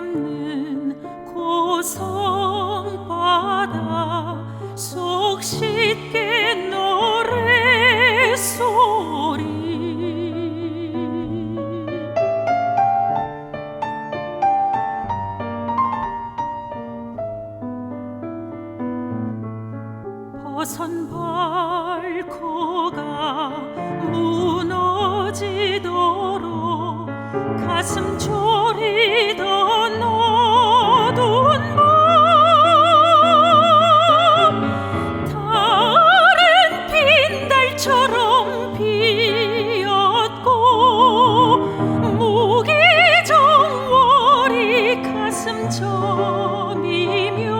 는 고성바다 속 쉽게 노래소리. 버선 발코가 무너지도록 가슴 졸 가슴 저비며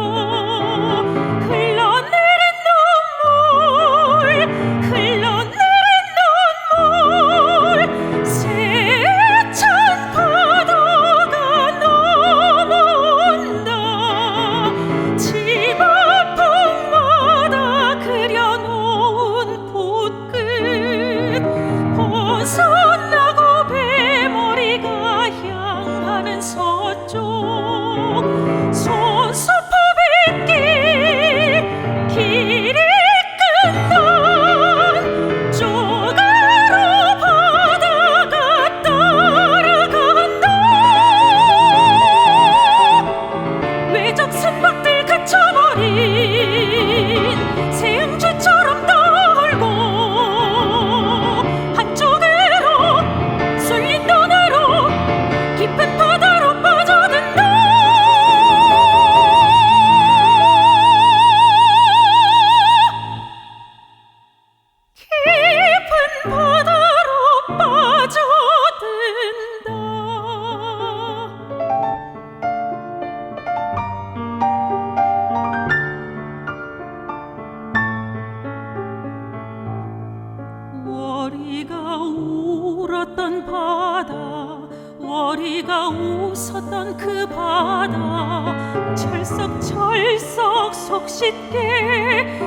울었던 바다 머리가 웃었던 그 바다 철썩철썩 속쉽게